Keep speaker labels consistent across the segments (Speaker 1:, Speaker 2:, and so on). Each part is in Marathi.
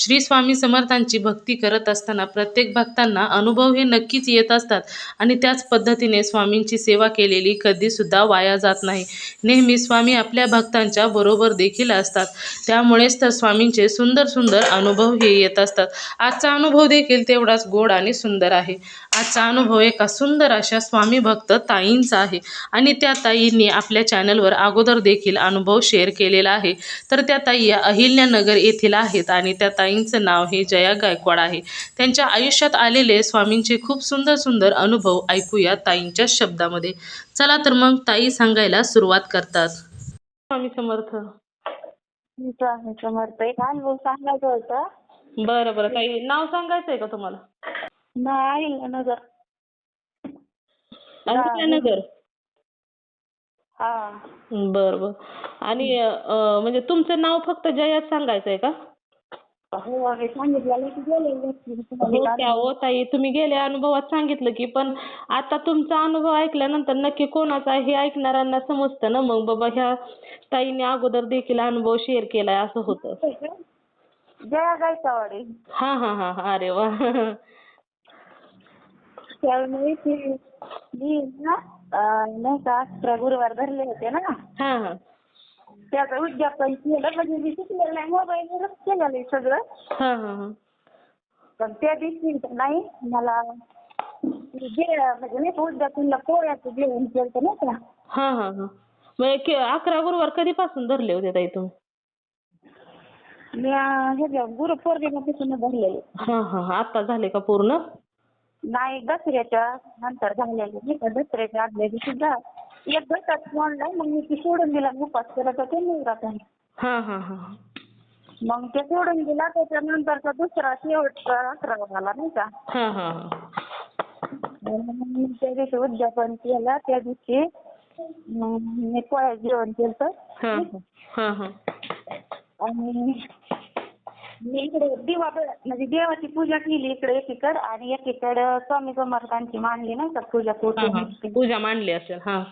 Speaker 1: श्री स्वामी समर्थांची भक्ती करत असताना प्रत्येक भक्तांना अनुभव हे नक्कीच येत असतात. आणि त्याच पद्धतीने स्वामींची सेवा केलेली कधीसुद्धा वाया जात नाही. नेहमी स्वामी आपल्या भक्तांच्या बरोबर देखील असतात. त्यामुळेच तर स्वामींचे सुंदर सुंदर अनुभव हे येत असतात. आजचा अनुभव देखील तेवढाच गोड आणि सुंदर आहे. आजचा अनुभव एका सुंदर अशा स्वामी भक्त ताईंचा आहे. आणि त्या ताईंनी आपल्या चॅनलवर अगोदर देखील अनुभव शेअर केलेला आहे. तर त्या ताई या अहिल्यानगर येथील आहेत आणि त्या ताई ताईंचं नाव हे जया गायकवाड आहे. त्यांच्या आयुष्यात आलेले स्वामींचे खूप सुंदर सुंदर अनुभव ऐकूया ताईंच्या शब्दामध्ये. चला तर मग ताई सांगायला सुरुवात करतात. स्वामी समर्थ.
Speaker 2: स्वामी समर्थ. सांगायचा होता.
Speaker 1: बरं बरं. ताई नाव सांगायचं आहे का तुम्हाला?
Speaker 2: नाही नगर. हा.
Speaker 1: बरं बरं. आणि म्हणजे तुमचं नाव फक्त जयाच सांगायचं आहे का?
Speaker 2: हो सांगितलेलं की व्यक्ती
Speaker 1: हो हो ताई तुम्ही गेल्या अनुभवात सांगितलं की पण आता तुमचा अनुभव ऐकल्यानंतर नक्की कोणाचा आहे हे ऐकणाऱ्यांना समजतं ना मग? बाबा ह्या ताईने अगोदर देखील अनुभव शेअर केलाय असं होतं.
Speaker 2: जया गायकवाडी.
Speaker 1: हा हा हा हा. अरे वा.
Speaker 2: त्यावेळी ती मी ना अं, नाही का गुरुवार धरले होते ना?
Speaker 1: हा हा.
Speaker 2: त्याचं उद्यापन केलं म्हणजे मी शिकलेलं नाही मोबाईलवरच केलेलं आहे सगळं
Speaker 1: हा हा. हा
Speaker 2: पण त्या दिवशी नाही मला जे म्हणजे नाही का उद्यापनला पोळ्याचं जेवण केलं नाही का
Speaker 1: हा हा हा म्हणजे अकरा गुरुवार कधीपासून धरले होते ताई तुम्ही
Speaker 2: मी अं, ह्याच्या भरले
Speaker 1: हा हा हा आता झाले का पूर्ण
Speaker 2: नाही दसऱ्याच्या नंतर झालेले नाही का दसऱ्याच्या आदल्या दिवशी जा एक गटात म्हणलं मग मी ती सोडून दिला मी उपास करत होते नवरात्राने
Speaker 1: हा हा हा
Speaker 2: मग ते सोडून दिला त्याच्यानंतरचा दुसरा शेवटचा अकरा झाला नाही का?
Speaker 1: हा हा हा.
Speaker 2: मग मी त्या दिवशी उद्यापन केलं त्या दिवशी मी पोळ्या जेवण केलं
Speaker 1: हा हा हा
Speaker 2: आणि मी इकडे दिवा म्हणजे देवाची पूजा केली इकडे एकीकडे आणि एकीकडे स्वामी समर्थांची मांडली नाही का पूजा
Speaker 1: पूजा मांडली असेल हा.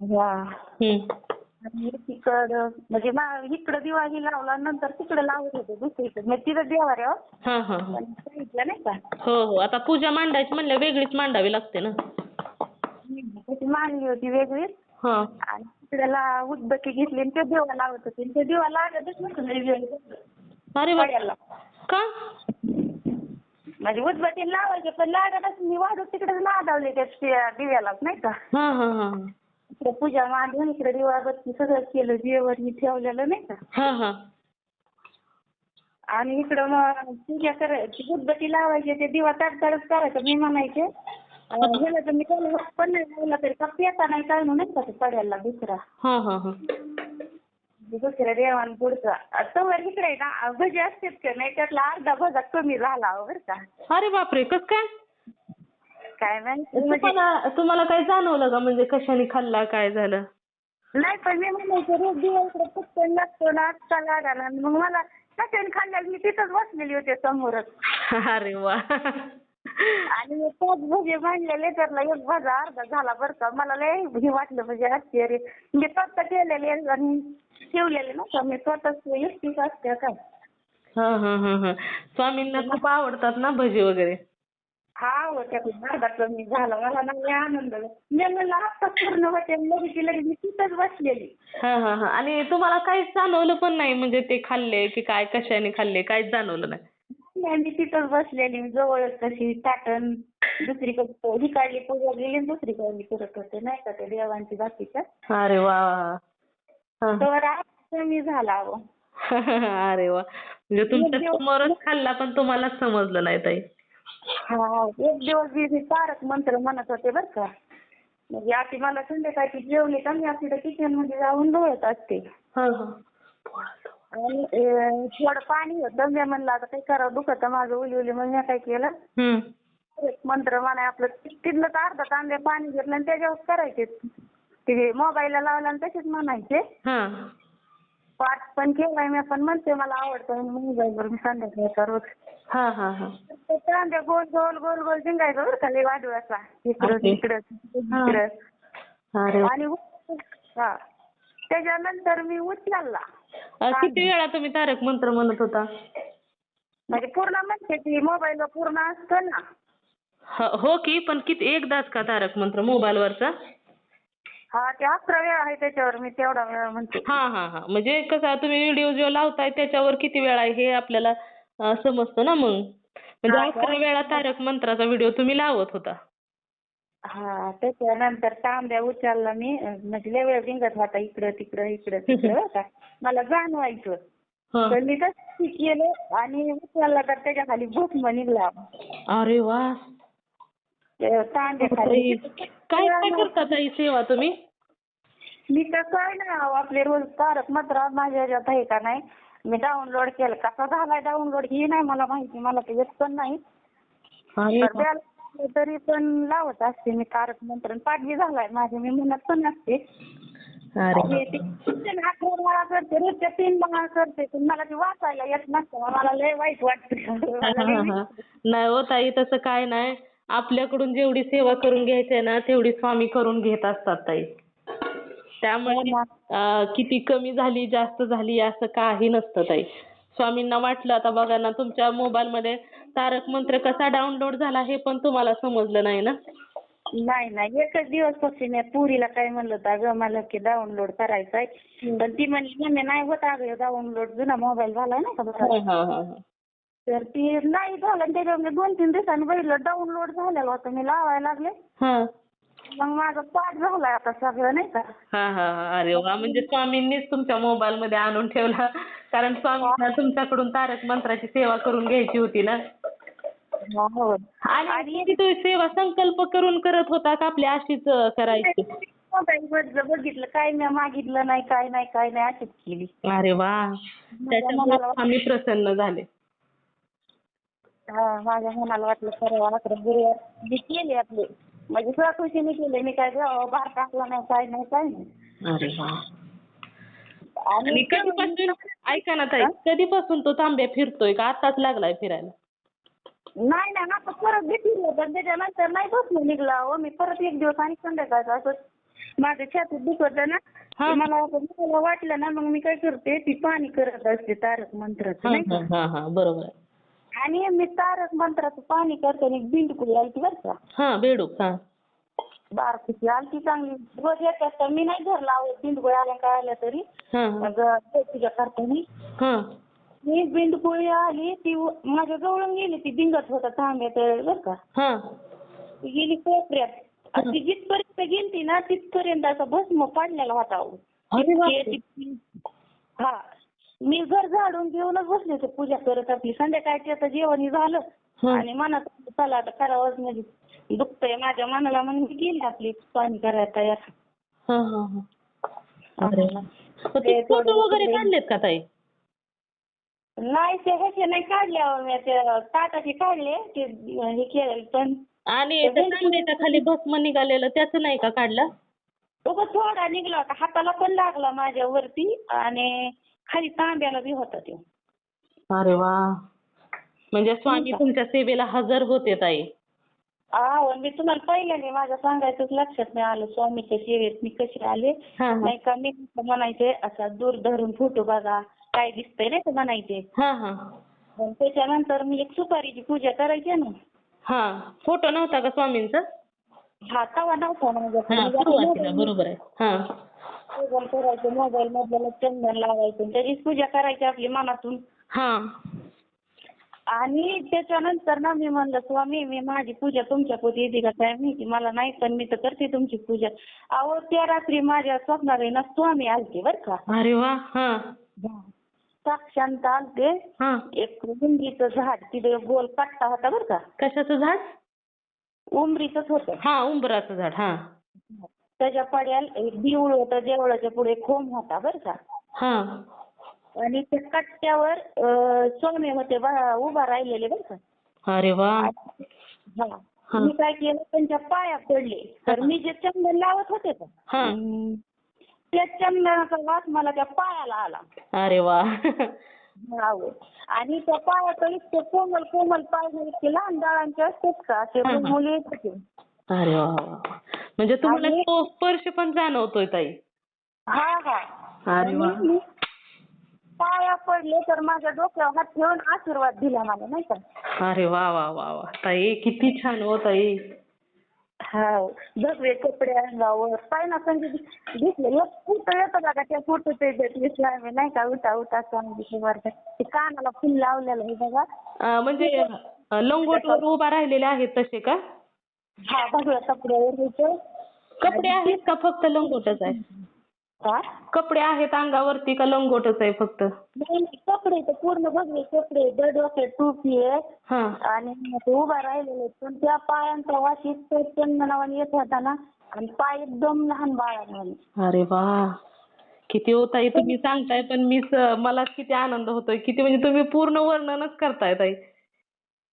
Speaker 2: आणि एकीकडं म्हणजे इकडं दिवा ही लावला नंतर तिकडे लावत होते दुसरीकडे. म्हणजे तिथं देवा रे
Speaker 1: हा
Speaker 2: पण सांगितलं नाही का?
Speaker 1: हो हो. आता पूजा मांडायची म्हणल्या वेगळीच मांडावी लागते ना.
Speaker 2: त्याची मांडली होती वेगळीच.
Speaker 1: हा.
Speaker 2: आणि तिकडे ला उदबत्ती घेतली आणि ते देवा लावत होते. आणि ते देवा लागतच नव्हतं वेळ.
Speaker 1: अरे वा
Speaker 2: पडायला.
Speaker 1: का?
Speaker 2: म्हणजे उदबत्ती लावायचे पण लागतच मी वाढू तिकडेच लादवले त्या त्या दिव्यालाच नाही का?
Speaker 1: हा हा हा.
Speaker 2: इकडे पूजा मांडून इकडे दिवाबत्ती सगळं केलं जेवण मी ठेवलेलं नाही का?
Speaker 1: हा हा.
Speaker 2: आणि इकडं मग पूजा करायची उदबत्ती लावायची ते दिवा तडतडच करायचं मी म्हणायचे. अं, गेलं तर मी केलं पण नाही लावला तरी का पेता नाही काय म्हणून नाही का ते पडायला दुसरा?
Speaker 1: हा हा हा.
Speaker 2: दुसऱ्या देवान पुढचा. तवर इकडे ना भजी असतात का नाही त्यातला अर्धा भजा कमी झाला हो बरं का.
Speaker 1: अरे बापरे कस काय?
Speaker 2: काय माहिती? म्हणजे
Speaker 1: तुम्हाला तुम्हाला काय जाणवलं का? म्हणजे कशाने खाल्ला काय झालं?
Speaker 2: नाही पण मी म्हणायचे रोज दिवा इकडे पटकन लागतो ना आजचा लागायला आणि मग मला कशाने खाल्ल्याला मी तिथंच बसलेली होते समोरच.
Speaker 1: अरे वा.
Speaker 2: आणि पाच भजे मांडलेले त्यातला एक भाजा अर्धा झाला बरं का. मला लय हे वाटलं म्हणजे आश्चर्य म्हणजे स्वतः केलेले आणि ठेवलेले ना का? मी स्वतःच एकटीच असते काय
Speaker 1: हा हा हा हा. स्वामींना खूप आवडतात ना भजी वगैरे?
Speaker 2: हा त्यातून अर्धा कमी झाला मला ना लय आनंद झाला. मी म्हणलं आता पूर्ण होते लगेच लगेच मी तिथंच बसलेली.
Speaker 1: हा हा हा. आणि तुम्हाला काहीच जाणवलं पण नाही म्हणजे ते खाल्ले की काय कशाने खाल्ले काहीच जाणवलं नाही.
Speaker 2: नाही, मी तिथंच बसलेली जवळच तशी ताटण दुसरीकडे ही काढली पूजा गेली आणि दुसरीकडे मी करत होते नाही का त्या देवांची बाकीच्या.
Speaker 1: अरे वा. हा.
Speaker 2: तर आज कमी झाला अहो.
Speaker 1: अरे वा. म्हणजे तुमच्या समोरच खाल्ला पण तुम्हालाच समजलं नाही ताई.
Speaker 2: हा एक दिवस मी तारक मंत्र म्हणत होते बरं का. म्हणजे आधी मला संध्याकाळची जेवले का मी आपल्या किचनमध्ये जाऊन लोळत असते.
Speaker 1: हा हा.
Speaker 2: आणि अं, थोडं पाणी होतं. मी म्हणलं आता काही करावं दुखत माझं. उली उली म्हणून मी काय केलं? एक मंत्र म्हणाय आपलं तिथलं तर अर्धा तांबे पाणी घेतलं आणि त्याच्यावर करायचे. ते मोबाईलला लावलं आणि तसेच म्हणायचे. पाठ पण केलाय मी पण म्हणते मला आवडतं मोबाईलवर मी संध्याकाळी एका रोज.
Speaker 1: हा हा हा.
Speaker 2: ते गोल गोल गोल गोल जिंकायचं बरं का लय वाढवायचा इकडं
Speaker 1: ओके.
Speaker 2: तिकडं
Speaker 1: हा.
Speaker 2: तिकडं
Speaker 1: अरे वा.
Speaker 2: आणि उ- हा. त्याच्यानंतर मी उचलला.
Speaker 1: अ, किती वेळा तुम्ही तारक मंत्र म्हणत होता?
Speaker 2: म्हणजे पूर्ण म्हणते की मोबाईलवर पूर्ण असतं ना.
Speaker 1: ह- हो की पण किती एकदाच का तारक मंत्र मोबाईल वरचा
Speaker 2: हा ते अकरा वेळा आहे त्याच्यावर मी तेवढा वेळा म्हणते.
Speaker 1: हा हा हा. म्हणजे कसं तुम्ही व्हिडिओ जो लावताय त्याच्यावर किती वेळा आहे हे आपल्याला समजतं ना मग? म्हणजे? अकरा वेळा तारक मंत्राचा व्हिडिओ तुम्ही लावत होता.
Speaker 2: हा त्याच्यानंतर तांब्या उचलला मी. म्हणजे लय वेळ रिंगत होता इकडं तिकडं इकडं तिकडं का. मला जाणवायचं. तर मी तसं केलं आणि उचलला तर त्याच्याखाली भस्म निघला.
Speaker 1: अरे वा.
Speaker 2: तांब्या खाली
Speaker 1: काय काय करता ताई सेवा तुम्ही?
Speaker 2: मी तर काय नाही अहो, आपले रोज तारक मंत्र माझ्या ह्याच्यात आहे का नाही? मी डाउनलोड केलं. कसा झालाय डाउनलोड हे नाही मला माहिती. मला ते येत पण नाही.
Speaker 1: अरे
Speaker 2: तर त्याला तरी पण लावत असते मी तारक मंत्र. पाठ बी झालाय माझे. मी म्हणत पण असते.
Speaker 1: अरे
Speaker 2: आणि ते किती अकरा वेळा करते. रोजच्या तीन वेळा करते. पण मला ते वाचायला येत नसतं. मला लय वाईट वाटतं. मला लय
Speaker 1: हा, हा. नाही हो ताई तसं काय नाही. आपल्याकडून जेवढी सेवा करून घ्यायची आहे ना तेवढी स्वामी करून घेत असतात ताई. त्यामुळे अं, किती कमी झाली जास्त झाली असं काही नसतं ताई. स्वामींना वाटलं आता बघा ना तुमच्या मोबाईल मध्ये तारक मंत्र कसा डाउनलोड झाला हे पण तुम्हाला समजलं नाही ना?
Speaker 2: नाही नाही. एकच दिवस फक्त मी पुरीला काय म्हणलं होतं अगं मला की डाउनलोड करायचंय. पण ती म्हणली मम्मी नाही होत अगं डाउनलोड. जुना मोबाईल झाला ना का बरं.
Speaker 1: हा, हा, हा.
Speaker 2: तर ती नाही झालं आणि त्याच्यावर मी दोन तीन दिवसांनी बघितलं डाउनलोड झालेलं होतं. मी लावायला लागले.
Speaker 1: हा.
Speaker 2: मग माझं पाठ झालाय आता सगळं नाही का?
Speaker 1: हा हा हा. अरे वा. म्हणजे स्वामींनीच तुमच्या मोबाईल मध्ये आणून ठेवला. कारण स्वामींना तुमच्याकडून तारक मंत्राची सेवा करून घ्यायची होती ना.
Speaker 2: हो
Speaker 1: आणि ती तुम्ही सेवा संकल्प करून करत होता का आपली अशीच अं, करायची?
Speaker 2: मोबाईल वर बघितलं काय मी मागितलं नाही काय नाही काय नाही अशीच केली.
Speaker 1: अरे वा. त्याच्यामुळे स्वामी प्रसन्न झाले.
Speaker 2: हा माझ्या मनाला वाटलं खरं अकरा गुरुवार मी केले आपले. म्हणजे स्वखुशीने केले. मी काय देवावर भार टाकला नाही काय नाही काय नाही.
Speaker 1: अरे वा. आणि कधीपासून ऐका ना ताई कधीपासून तो तांब्या फिरतोय का? आताच लागलाय फिरायला.
Speaker 2: नाही नाही आता परत भेटलो पण त्याच्यानंतर नाही बसलो निघला. हो मी परत एक दिवस आणि संध्याकाळचं असं माझ्या छातीत दुखत ना.
Speaker 1: हा.
Speaker 2: ते मला आता मला वाटलं ना मग मी काय करते ती पाणी करत असते तारक मंत्राचं नाही का?
Speaker 1: हा हा बरोबर आहे.
Speaker 2: आणि मी तारक मंत्राचं पाणी करताना एक बिंडकुळी आलती बरं का.
Speaker 1: हा बेडूक हा.
Speaker 2: बारकीची आलती चांगली. रोज येत असता मी नाही घर लावत बिंडकुळी आल्या काय आल्या तरी.
Speaker 1: हा हा.
Speaker 2: मग ते तुझ्या करताना
Speaker 1: हा.
Speaker 2: मी बिंडकुळी आली ती माझ्या जवळून गेली ती बिंगत होता तांब्यात बरं का.
Speaker 1: हा.
Speaker 2: ती गेली कोपऱ्यात. आणि ती जिथपर्यंत गेलती ना तिथपर्यंत असा भस्म पाडलेला होता. अहो.
Speaker 1: अरे बापरे.
Speaker 2: इतके ती- हा. मी घर झाडून घेऊनच बसले होते पूजा करत आपली. संध्याकाळची आता जेवण हे. झालं. आणि मनात चला आता करावंच म्हणजे. दुखतंय माझ्या मनाला म्हणून मी गेली आपली पाणी करायला तयार.
Speaker 1: हा हा हा. अरे वा. मग ते
Speaker 2: ते
Speaker 1: फोटो
Speaker 2: थोडं-
Speaker 1: वगैरे काढलेत का ताई?
Speaker 2: नाही ते ह्याचे नाही काढले. अहो मी ते ताटाचे काढले ते हे केलं पण.
Speaker 1: आणि खाली भस्म निघालेलं त्याचं नाही का काढलं?
Speaker 2: उगाच थोडा निघला होता. हाताला पण लागला माझ्या वरती आणि खाली तांब्याला बी होता तो
Speaker 1: अरे वा. म्हणजे स्वामी तुमच्या सेवेला हजर होते ताई.
Speaker 2: अहो मी तुम्हाला पहिल्याने माझ्या सांगायचंच लक्षात नाही आलं. स्वामीच्या सेवेत मी कशी आले?
Speaker 1: हा हा.
Speaker 2: नाही का मी म्हणायचे असा दूर धरून फोटो बघा. काय दिसतंय नाही का म्हणायचे?
Speaker 1: हा हा.
Speaker 2: पण त्याच्यानंतर मी एक सुपारीची पूजा करायची ना.
Speaker 1: हा. फोटो नव्हता का स्वामींचा?
Speaker 2: हा तवा नव्हता.
Speaker 1: हा
Speaker 2: माझ्याकडे
Speaker 1: बरोबर आहे. हा.
Speaker 2: मोबाईल करायचं मोबाईल मधल्याला चंदन लावायचं. त्याचीच पूजा करायची आपली मनातून.
Speaker 1: हा.
Speaker 2: आणि त्याच्यानंतर ना मी म्हणलं स्वामी मी माझी पूजा तुमच्या पोटी येते का काय माहिती मला नाही पण मी तर करते तुमची पूजा. अहो त्या रात्री माझ्या स्वप्नात ना स्वामी आलते बर का.
Speaker 1: अरे वा हा.
Speaker 2: साक्षांत आलते.
Speaker 1: हा.
Speaker 2: एक उंबरीचं झाड तिथे गोल पट्टा होता बर का.
Speaker 1: कशाचं झाड?
Speaker 2: उंबरीचंच होतं.
Speaker 1: हा उंबराचं झाड हा.
Speaker 2: त्याच्या पड्याल एक देऊळ होतं देवळाच्या पुढे खोम होता बरं का
Speaker 1: हा
Speaker 2: आणि त्या कट्ट्यावर अं, स्वामी होते बा- उभा राहिलेले बरं का
Speaker 1: अरे वा
Speaker 2: हा.
Speaker 1: हा.
Speaker 2: मी काय केलं त्यांच्या पाया पडले तर मी जे चंदन लावत होते का
Speaker 1: हा
Speaker 2: त्या चंदनाचा वास मला त्या पायाला आला
Speaker 1: अरे वा.
Speaker 2: आणि त्या पायाचं इतके कोमल कोमल पाय म्हणजे इतके लहान बाळांचे असतात का ते. मुली होते.
Speaker 1: अरे वा वा वा. म्हणजे तुम्हाला
Speaker 2: आणि-
Speaker 1: तो स्पर्श पण जाणवतोय ताई.
Speaker 2: हा हा.
Speaker 1: अरे वा.
Speaker 2: आणि मी पाया पडले तर माझ्या डोक्यावर हात ठेवून आशीर्वाद दिला मला नाही का?
Speaker 1: अरे वा वा वा वा. ताई किती छान हो ताई.
Speaker 2: हा. भगवे कपडे अंगावर पाय ना संगीत दिसले. एक फोटो येतो बघा त्या फोटोचे दिसला आम्ही नाही का? उठा उठा स्वामी वरती ते कानाला फुल लावलेलं आहे बघा.
Speaker 1: अं, म्हणजे अं, लंगोटवर उभा राहिलेले आहेत तसे का?
Speaker 2: हा कपड्यावर होते
Speaker 1: कपडे आहेत का फक्त लंगोटच आहे
Speaker 2: का
Speaker 1: कपडे आहेत अंगावरती का लंगोटच आहे फक्त?
Speaker 2: नाही नाही, कपडे तर पूर्ण भगवे कपडे दड डोक्यात टोपी आहे
Speaker 1: हा.
Speaker 2: आणि ते उभा राहिलेले पण त्या पायांचा वास इतकं चंदनावाने येत होता ना आणि पाय एकदम लहान बाळावाने.
Speaker 1: अरे वा. किती हो ताई तुम्ही सांगताय पण मीच मला किती आनंद होतोय. किती म्हणजे तुम्ही पूर्ण वर्णनच करताय ताई.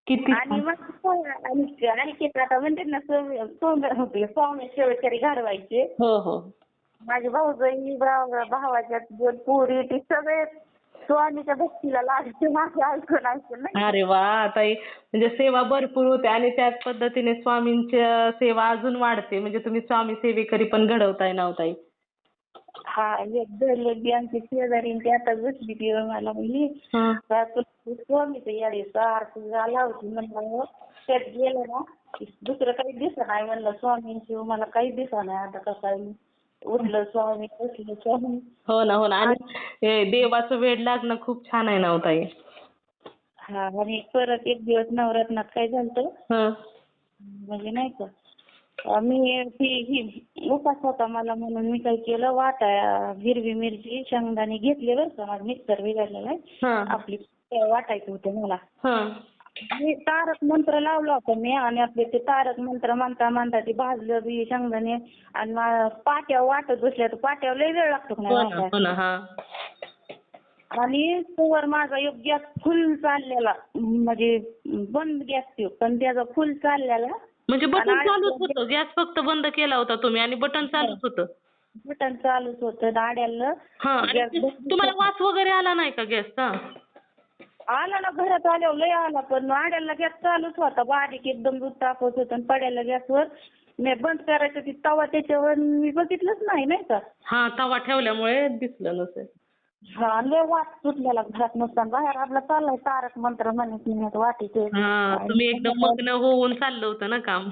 Speaker 1: किती
Speaker 2: आणि. मग आणखी आता म्हणते ना स्वामी शेवटकरी घडवायचे
Speaker 1: हो हो.
Speaker 2: माझे भाऊजाई भाव- भावाच्या दोन पोरी ते सगळे स्वामीच्या भक्तीला लागायचे माझे ऐकून ऐकून नाही
Speaker 1: अरे वा ताई. म्हणजे सेवा भरपूर होते आणि त्याच पद्धतीने स्वामींच्या सेवा अजून वाढते. म्हणजे तुम्ही स्वामी सेवेकरी पण घडवताय ना हो ताई.
Speaker 2: हा एक आमची शेजारी ती आता बसली ती मला म्हणली. का तुला स्वामीचं याडी सारखं झाला होती. म्हणलं. त्यात गेलं ना दुसरं काही दिसत नाही. म्हणलं स्वामींची मला काही दिसत नाही आता कसं उठलं स्वामी स्वामी.
Speaker 1: हो ना हो ना. आणि हे देवाचं वेड लागणं खूप छान आहे ना हो ताई?
Speaker 2: हा आणि परत एक दिवस नवरात्रात काय झालं
Speaker 1: हा.
Speaker 2: म्हणजे नाही का मी ती ही उपास होता मला म्हणून मी काय केलं वाटा हिरवी मिरची शेंगदाणे घेतले बरं का माझं मिक्सर बिघडलेला आहे आपली वाटायचे होते मला. मी तारक मंत्र लावला होता मी आणि आपले ते तारक मंत्र म्हणता म्हणता ते भाजलं बी शेंगदाणे आणि पाट्या वाटत बसल्या तर पाट्यावर लय वेळ लागतो
Speaker 1: हो ना. हो
Speaker 2: आणि तोवर माझा एक गॅस फुल चाललेला म्हणजे बंद गॅस तो पण त्याचा फुल चाललेला
Speaker 1: म्हणजे बटन चालूच होतं. गॅस फक्त बंद केला होता तुम्ही आणि बटन चालूच होतं.
Speaker 2: बटन चालूच होतं.
Speaker 1: हा
Speaker 2: बंद
Speaker 1: तुम्हाला वास वगैरे आला नाही का गॅसचा
Speaker 2: आला ना घरात आल्यावर लय आला पण आड्याला गॅस चालूच होता. बारीक एकदम दूध तापत होतं आणि पड्याला गॅसवर मी बंद करायचं ती तवा त्याच्यावर मी बघितलंच नाही नाही का?
Speaker 1: हा तवा ठेवल्यामुळे दिसलं नसेल.
Speaker 2: हा लय वाट सुटलेला घरात नसताना बाहेर आपला चाललाय तारक मंत्र म्हणत म्हणत वाटीचे
Speaker 1: हा तुम्ही एकदम मग्न होऊन चाललं होतं ना काम.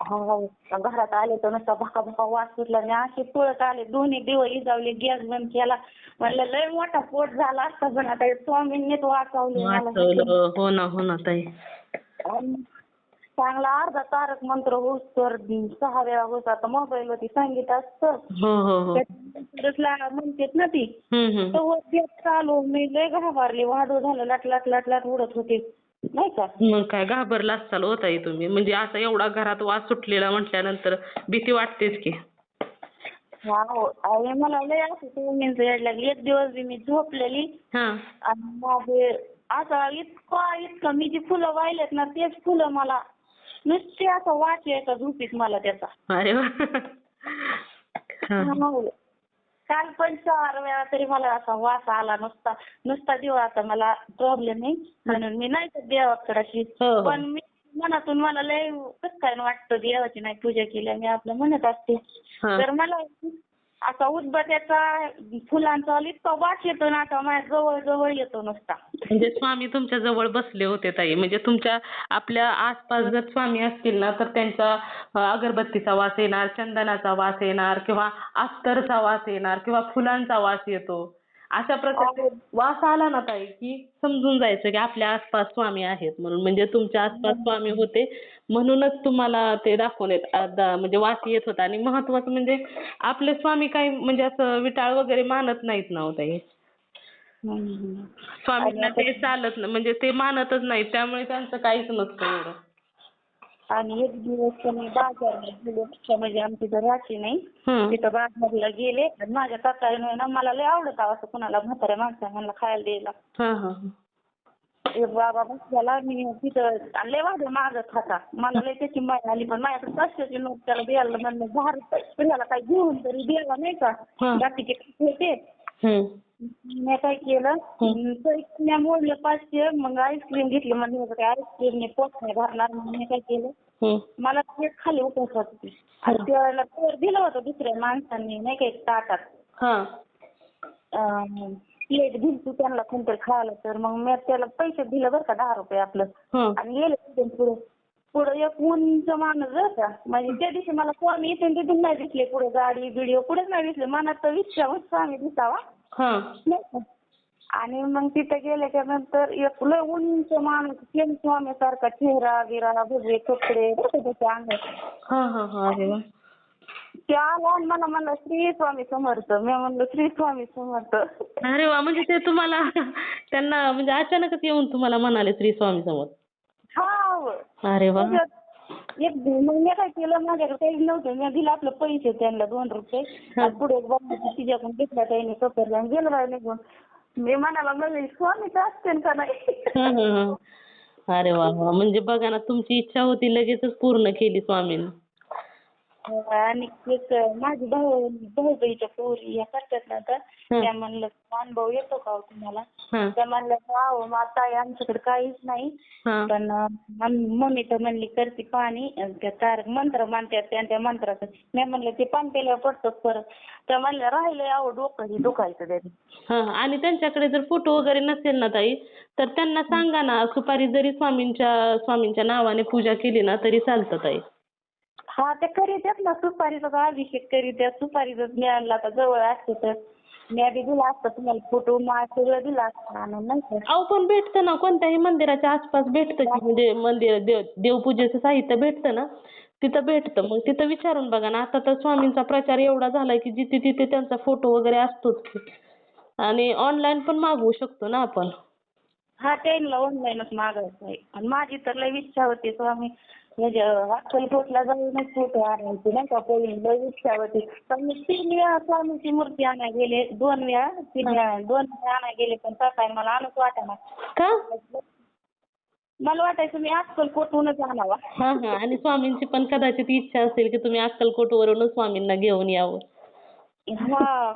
Speaker 2: हा घरात आले तर नुसता भका भका वास सुटला. आणि असे पळत आले दोन्ही दिवस इजावले गॅस बंद केला. म्हणलं लय मोठा पोट झाला असता पण आता स्वामींनीच वाचवले मला.
Speaker 1: वाचवलं. हो ना हो ना ताई.
Speaker 2: चांगला अर्धा तारक मंत्र होऊस तर सहा वेळा होत. आता मोबाईल वरती सांगितलं असतं.
Speaker 1: हो हो हो.
Speaker 2: म्हणतात ना ती. तर ते चालू मी लय घाबरले. वाढू झालं लाट लाट लाट लाट उडत होते. नाही का?
Speaker 1: मग काय घाबरला असाल हो ताई तुम्ही. म्हणजे असा एवढा घरात वास सुटलेला म्हटल्यानंतर भीती वाटतेच की.
Speaker 2: आणि मला लय असं याड लागली. एक दिवस बी मी झोपलेली. आणि माझे आता इतकं इतकं मी जी फुलं वाहिलेत ना तेच फुलं मला नुसते असं वाच यायचा झोपीत मला त्याचा
Speaker 1: अरे वा हा.
Speaker 2: हो. काल पण चार वेळा तरी मला असा वास आला नुसता नुसता देव आता मला प्रॉब्लेम नाही म्हणून मी नाही तर देवाकडे अशी
Speaker 1: हो, हो.
Speaker 2: पण मी मनातून मला लय कसं काय वाटतं देवाची नाही पूजा केली मी आपलं म्हणत असते
Speaker 1: हा.
Speaker 2: तर मला असा उदबत्याचा फुलांचा इतका वास येतो ना आता माझ्या जवळ जवळ येतो नुसता.
Speaker 1: म्हणजे स्वामी तुमच्या जवळ बसले होते ताई. म्हणजे तुमच्या आपल्या आसपास जर स्वामी असतील ना तर त्यांचा अं, अगरबत्तीचा वास येणार चंदनाचा वास येणार किंवा अत्तरचा वास येणार किंवा फुलांचा वास येतो. अशा प्रकारचे वास आला ना ताई की समजून जायचं की आपल्या आसपास स्वामी आहेत म्हणून. म्हणजे तुमच्या आसपास स्वामी होते म्हणूनच तुम्हाला ते दाखवून येत आता म्हणजे वास येत होता आणि महत्वाचं म्हणजे आपले स्वामी काही म्हणजे असं विटाळ वगैरे मानत नाहीत ना हो ताई. स्वामींना ते चालत नाही म्हणजे ते मानतच नाही त्यामुळे त्यांचं काहीच नसतं एवढं.
Speaker 2: आणि एक दिवस त्यांनी बाजारला गेले म्हणजे आमची तर राशी नाही. तिथं बाजारला गेले आणि माझ्या काकाने ना मला लय आवडत असं कुणाला म्हाताऱ्या माणसाला खायला द्यायला. बाबा बसल्याला मी तिथं लय वाढ मागत होता मला लय त्याची माय आली पण माझ्याकडे पाचशेची नोट त्याला द्यायला म्हणलं रुपये त्याला काही घेऊन तरी द्यायला नाही का. बाकीचे होते. मी काय केलं? मी मोडले पाचशे मग आईस्क्रीम घेतली म्हणजे काय आईस्क्रीमने पोट नाही भरणार म्हणून मी काय केलं. मला ते खाली उठवत होती. आणि त्यावेळेला दिलं होतं दुसऱ्या माणसांनी नाही काय ताटात. प्लेट दिली तू त्यांना कोणतरी खायला तर मग मी त्याला पैसे दिले बरं का दहा रुपये आपलं.
Speaker 1: हं.
Speaker 2: आणि गेले तिथून पुढे. पुढे एक उंच माणूस बरं का. म्हणजे त्या दिवशी मला स्वामी इथून तिथून नाही दिसले पुढे गाडी बिडिओ कुठेच नाही दिसले. मनात तर विचार स्वामी दिसावा
Speaker 1: हा.
Speaker 2: नाही का? आणि मग तिथे गेल्याच्यानंतर एक लय उंच माणूस सेम स्वामी सारखा चेहरा बिरा भगवे कपडे बरं का त्याच्या अंगात.
Speaker 1: हा हा हा अरे वा.
Speaker 2: ते आला आणि मला म्हणलं श्री स्वामी समर्थ. मी म्हणलं श्री स्वामी समर्थ.
Speaker 1: अरे वा म्हणजे ते तुम्हाला त्यांना म्हणजे अचानकच येऊन तुम्हाला म्हणाले श्री स्वामी समोर
Speaker 2: हा.
Speaker 1: अरे वा.
Speaker 2: त्याच्यात एक मग मी काय केलं माझ्याकडे काहीच नव्हतं. मी दिलं आपलं पैसे त्यांना दोन रुपये. आणि पुढे एक बाबा तिच्याकडून घेतला त्याने आणि गेलं बाहेर निघून. मी म्हणाला म्हणजे स्वामीच असते का नाही?
Speaker 1: हं, हं, हं. अरे वा वा. म्हणजे बघा ना तुमची इच्छा होती लगेचच पूर्ण केली स्वामींनी.
Speaker 2: आणि एक माझी भाऊ भाऊबीच्या पोरी या करतात ना आता त्या म्हणलं अनुभव येतो का हो तुम्हाला? त्या म्हणल्या हो माता आहे आमच्याकडे काहीच नाही. पण मम्मी तर म्हणली करते पाणी. अन् त्या तार मंत्र मानतात त्या त्या मंत्राचं. मी म्हणलं ते पाणी प्यायल्यावर पडतं परत त्या म्हणल्या राहिलं यावं डोकं हे दुखायचं त्याने.
Speaker 1: हा. आणि त्यांच्याकडे जर फोटो वगैरे नसेल ना ताई तर त्यांना सांगा ना सुपारी जरी स्वामींच्या स्वामींच्या नावाने पूजा केली ना तरी चालतं ताई.
Speaker 2: हा ते करीत्यात ना सुपारीचा तो अभिषेक करीत्यात सुपारीचं मिळालं आता जवळ असते तर. मी आधी दिला असता तुम्हाला फोटो माळ सगळं दिलं असतं आणून नाही का?
Speaker 1: अहो पण भेटतं ना कोणत्याही मंदिराच्या आसपास भेटतं की म्हणजे मंदिर देव देवपूजेचं साहित्य भेटतं ना? तिथं भेटतं. मग तिथं विचारून बघा ना आता तर स्वामींचा प्रचार एवढा झालाय की जिथे तिथे त्यांचा फोटो वगैरे असतोच की. आणि ऑनलाईन पण मागवू शकतो ना आपण.
Speaker 2: हा त्यांना ऑनलाईनच मागायचं आहे. आणि माझी तर लय इच्छा होती स्वामी. म्हणजे अक्कलकोटला जाऊनच फोटो आणायचे नाही का? पहिली लय इच्छा होती पण मी तीन वेळा स्वामीची मूर्ती आणायला गेले दोन वेळा तीन वेळा दोन वेळा आणायला गेले पण सकाळी मला आणूच वाटाणा
Speaker 1: का?
Speaker 2: मला वाटायचं मी अक्कलकोटहूनच आणावा.
Speaker 1: हा हा. आणि स्वामींची पण कदाचित इच्छा असेल की तुम्ही अक्कलकोटवरूनच स्वामींना घेऊन यावं.
Speaker 2: हा.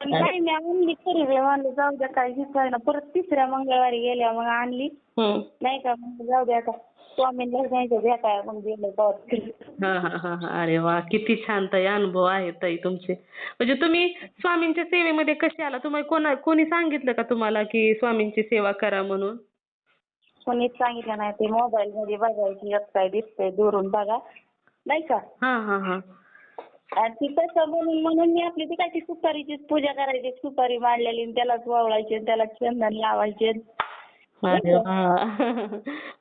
Speaker 2: पण काही मी आणली खरी रे म्हणलं जाऊ द्या काही दिसायला परत तिसऱ्या मंगळवारी गेल्या मग आणली.
Speaker 1: हम्म.
Speaker 2: नाही का? मग जाऊ द्या आता. स्वामींना जायचं भेटाय मग गेलं गावात
Speaker 1: हा हा हा हा. अरे वा किती छान ताई अनुभव आहेत ताई तुमचे. म्हणजे तुम्ही स्वामींच्या सेवेमध्ये कसे आला? तुम्हाला कोणा कोणी सांगितलं का तुम्हाला की स्वामींची सेवा करा म्हणून?
Speaker 2: कोणीच सांगितलं नाही. ते मोबाईल मध्ये बघायची एक काय दिसतंय दुरून बघा. नाही का?
Speaker 1: हा हा हा.
Speaker 2: आणि ती तसं म्हणून म्हणून मी आपली ती काय ती सुपारीचीच पूजा करायची सुपारी मांडलेली आणि त्यालाच वावळायची आणि त्याला चंदन लावायचे.
Speaker 1: अरे वा.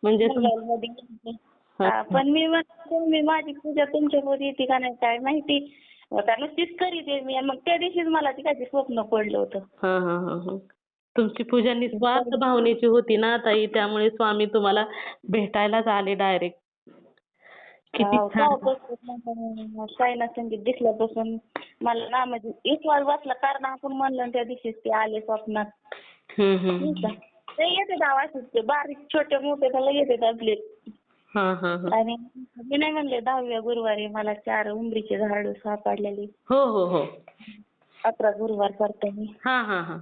Speaker 1: म्हणजे तुम-
Speaker 2: हा, पण मी म्हणते मी माझी पूजा तुमच्यावर येते का नाही काय माहिती. आता नुसतीच करीते मी. आणि मग त्या दिवशीच मला ती काय ते स्वप्न पडलं होतं.
Speaker 1: हा हा हा हा. तुमची पूजा निस्वार्थ भावनेची होती ना ताई. त्यामुळे स्वामी तुम्हाला भेटायलाच आले डायरेक्ट किती छान.
Speaker 2: तेव्हापासून संगीत दिसल्यापासून मला ना म्हणजे विश्वास बसला कारण आपण म्हणलं त्या दिवशीच ते आले स्वप्नात.
Speaker 1: हम्म हम्म.
Speaker 2: नाही का? ते येते आवाज ते बारीक छोटे मोठे त्याला येते आपले
Speaker 1: हा हा हा.
Speaker 2: आणि मी नाही म्हणले दहाव्या गुरुवारी मला चार उंबरीचे झाड सापडलेली.
Speaker 1: हो हो हो.
Speaker 2: अकरा गुरुवार करते मी.
Speaker 1: हा हा हा.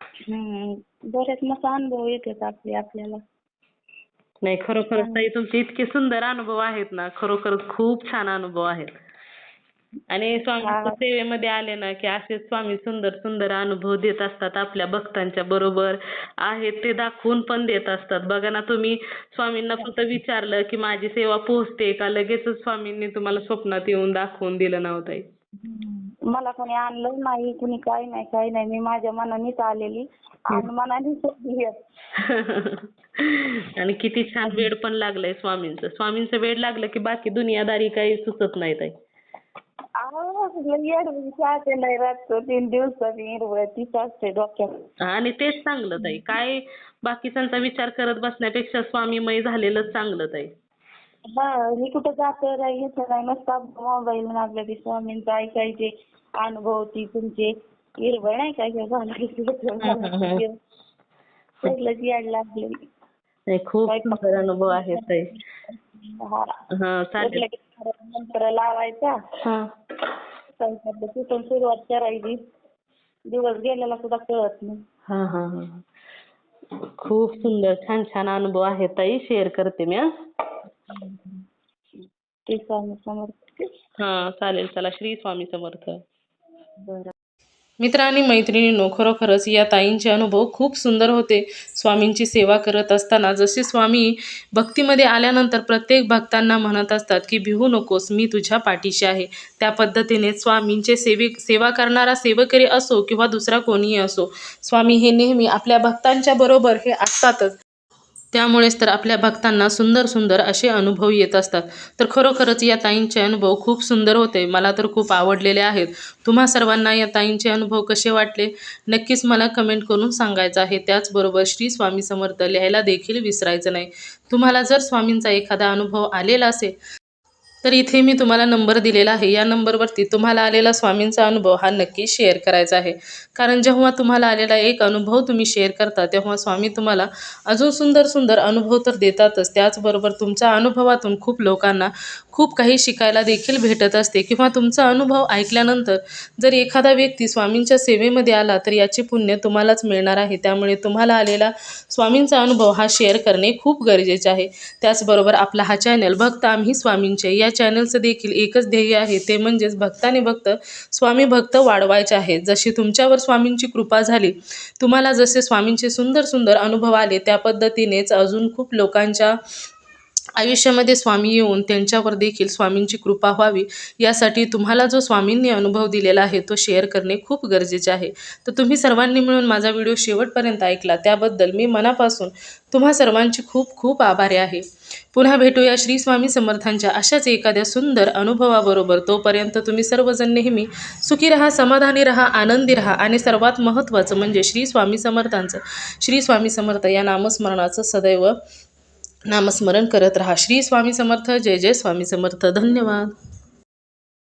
Speaker 2: हम्म. बरेच मस्त अनुभव येतात आपले आपल्याला.
Speaker 1: नाही खरोखरच ताई तुमचे इतके सुंदर अनुभव आहेत ना खरोखरच खूप छान अनुभव आहेत. आणि स्वामींच्या सेवेमध्ये आले ना की असे स्वामी सुंदर सुंदर अनुभव देत असतात आपल्या भक्तांच्या बरोबर. आहेत ते दाखवून पण देत असतात. बघा ना तुम्ही स्वामींना फक्त विचारलं की माझी सेवा पोहोचते का? लगेचच स्वामींनी तुम्हाला स्वप्नात येऊन दाखवून दिलं नाव ताई?
Speaker 2: मला कोणी आणलं नाही कुणी काही नाही काही नाही. मी माझ्या मनानेच आलेली. आणि मनानेच येत.
Speaker 1: आणि किती छान वेड पण लागलंय स्वामींचं. स्वामींचं वेड लागलं की बाकी दुनियादारी काही सुचत नाही ताई.
Speaker 2: तीन दिवसाची हिरवळ तीच असते डोक्यात.
Speaker 1: आणि तेच चांगलं ताई. काय बाकीच्यांचा विचार करत बसण्यापेक्षा स्वामीमय झालेलंच चांगलं ताई.
Speaker 2: हा मी कुठं जातं नाही नाही. नसता मोबाईल आपल्या ते स्वामींचं ऐकायचे अनुभव ती तुमचे. हिरवळ नाही काय झालं सगळंच याड लागले.
Speaker 1: खूप सुंदर अनुभव आहे ताई.
Speaker 2: उठलं की मंत्र लावायचा
Speaker 1: हा.
Speaker 2: तिथून सुरुवात करायची दिवस गेलेला सुद्धा कळत नाही.
Speaker 1: हा हा हा. खूप सुंदर छान छान अनुभव आहे ताई. शेअर करते मी हा.
Speaker 2: स्वामी समर्थ.
Speaker 1: हा चालेल चला. श्री स्वामी समर्थ.
Speaker 2: बरं.
Speaker 1: मित्र आणि मैत्रिणींनो खरोखरच या ताईंचे अनुभव खूप सुंदर होते. स्वामींची सेवा करत असताना जसे स्वामी भक्तीमध्ये आल्यानंतर प्रत्येक भक्तांना म्हणत असतात की भिवू नकोस मी तुझ्या पाठीशी आहे. त्या पद्धतीने स्वामींचे सेविक सेवा करणारा सेवकरी असो किंवा दुसरा कोणीही असो स्वामी हे नेहमी आपल्या भक्तांच्या बरोबर हे असतातच. त्यामुळेच तर आपल्या भक्तांना सुंदर सुंदर असे अनुभव येत असतात. तर खरोखरच या ताईंचे अनुभव खूप सुंदर होते. मला तर खूप आवडलेले आहेत. तुम्हा सर्वांना या ताईंचे अनुभव कसे वाटले? नक्कीच मला कमेंट करून सांगायचं आहे. त्याचबरोबर श्री स्वामी समर्थ लिहायला देखील विसरायचं नाही. तुम्हाला जर स्वामींचा एखादा अनुभव आलेला असेल तर इथे मी तुम्हाला नंबर दिलेला आहे. या नंबरवरती तुम्हाला आलेला स्वामींचा अनुभव हा नक्की शेअर करायचा आहे. कारण जेव्हा तुम्हाला आलेला एक अनुभव तुम्ही शेअर करता तेव्हा स्वामी तुम्हाला अजून सुंदर सुंदर अनुभव तर देतातच. त्याचबरोबर तुमच्या अनुभवातून खूप लोकांना खूप काही शिकायला देखील भेटत असते. किंवा तुमचा अनुभव ऐकल्यानंतर जर एखादा व्यक्ती स्वामींच्या सेवेमध्ये आला तर याचे पुण्य तुम्हालाच मिळणार आहे. त्यामुळे तुम्हाला आलेला स्वामींचा अनुभव हा शेअर करणे खूप गरजेचे आहे. त्याचबरोबर आपला हा चॅनल भक्त आम्ही स्वामींचे या चॅनलचं देखील एकच ध्येय आहे ते म्हणजेच भक्ताने भक्त स्वामी भक्त वाढवायचे आहेत. जशी तुमच्यावर स्वामींची कृपा झाली तुम्हाला जसे स्वामींचे सुंदर सुंदर अनुभव आले त्या पद्धतीनेच अजून खूप लोकांच्या आयुष्यामध्ये स्वामी येऊन त्यांच्यावर देखील स्वामींची कृपा व्हावी यासाठी तुम्हाला जो स्वामींनी अनुभव दिलेला आहे तो शेअर करणे खूप गरजेचे आहे. तर तुम्ही सर्वांनी मिळून माझा व्हिडिओ शेवटपर्यंत ऐकला. त्याबद्दल मी मनापासून तुम्हा सर्वांची खूप खूप आभारी आहे. पुन्हा भेटूया श्री स्वामी समर्थांच्या अशाच एखाद्या सुंदर अनुभवाबरोबर. तोपर्यंत तुम्ही सर्वजण नेहमी सुखी राहा समाधानी राहा आनंदी राहा आणि सर्वात महत्त्वाचं म्हणजे श्री स्वामी समर्थांचं. श्री स्वामी समर्थ या नामस्मरणाचं सदैव नामस्मरण करत राहा. श्री स्वामी समर्थ जय जय स्वामी समर्थ. धन्यवाद.